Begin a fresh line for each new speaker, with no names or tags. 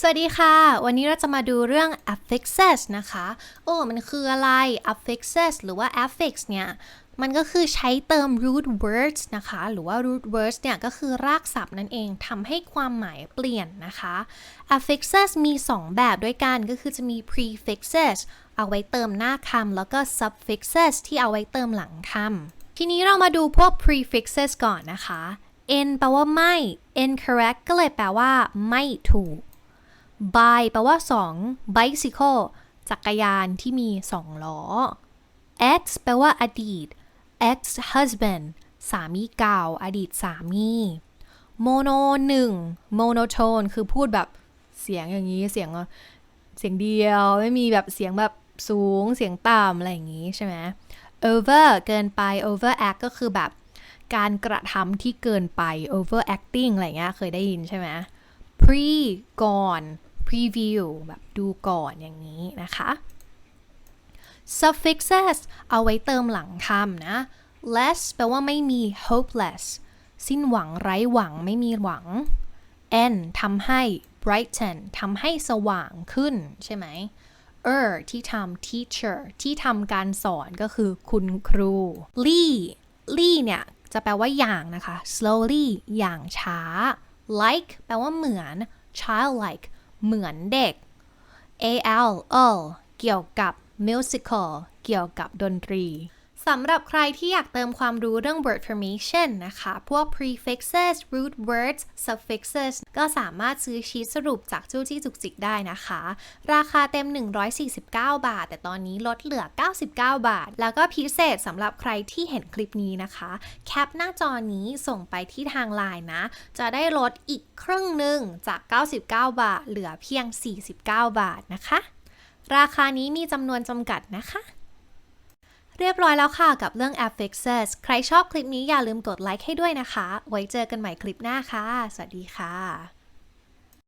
สวัสดีค่ะ วันนี้เราจะมาดูเรื่อง affixes นะคะ โอ้ มันคืออะไร affixes หรือว่า affix เนี่ย มันก็คือใช้เติม root words นะคะ หรือว่า root words เนี่ย ก็คือรากศัพท์นั่นเองทำให้ความหมายเปลี่ยนนะคะ affixes มี 2 แบบด้วยกัน ก็คือจะมี prefixes เอาไว้เติมหน้าคำ แล้วก็ suffixes ที่เอาไว้เติมหลังคำ ทีนี้เรามาดูพวก prefixes ก่อนนะคะ in แปลว่าไม่ incorrect ก็เลยแปลว่า ไม่ถูก by แปลว่า 2 bicycle จักรยานที่มี 2 ล้อ ex แปลว่าอดีต ex husband สามีเก่า อดีตสามี mono 1 monotone คือพูดแบบเสียงอย่างนี้ เสียงเสียงเดียว ไม่มีแบบเสียงแบบสูง เสียงต่ำอะไรอย่างนี้ใช่ไหม over เกินไป overact ก็คือแบบการกระทำที่เกินไป overacting อะไรเงี้ย เคยได้ยินใช่ไหม pre ก่อน preview แบบดูก่อนอย่างนี้นะคะ suffixes เอาไว้เติมหลังคำนะ less แปลว่าไม่มี hopeless สิ้นหวังไร้หวังไม่มีหวัง n ทำให้ brighten ทำให้สว่างขึ้นใช่ไหม er ที่ทำ teacher ที่ทำการสอนก็คือคุณครู lee lee เนี่ยจะแปลว่าอย่างนะคะ slowly อย่างช้า like แปลว่าเหมือน childlike เหมือนเด็ก al L เกี่ยวกับ musical เกี่ยวกับดนตรี สำหรับใครที่อยากเติมความรู้เรื่อง word formation นะคะ พวก prefixes root words suffixes ก็สามารถซื้อชีทสรุปจากจู้จี้จุกจิกได้นะคะ ราคาเต็ม 149 บาท แต่ตอนนี้ลดเหลือ 99 บาท แล้วก็พิเศษสำหรับใครที่เห็นคลิปนี้นะคะ แคปหน้าจอนี้ส่งไปที่ทางไลน์นะ จะได้ลดอีกครึ่งหนึ่งจาก 99 บาท เหลือเพียง 49 บาทนะคะ ราคานี้มีจำนวนจำกัดนะคะ เรียบร้อยแล้วค่ะกับเรื่อง affixes ใครชอบคลิปนี้อย่าลืมกดไลค์ให้ด้วยนะคะ ไว้เจอกันใหม่คลิปหน้าค่ะ สวัสดีค่ะ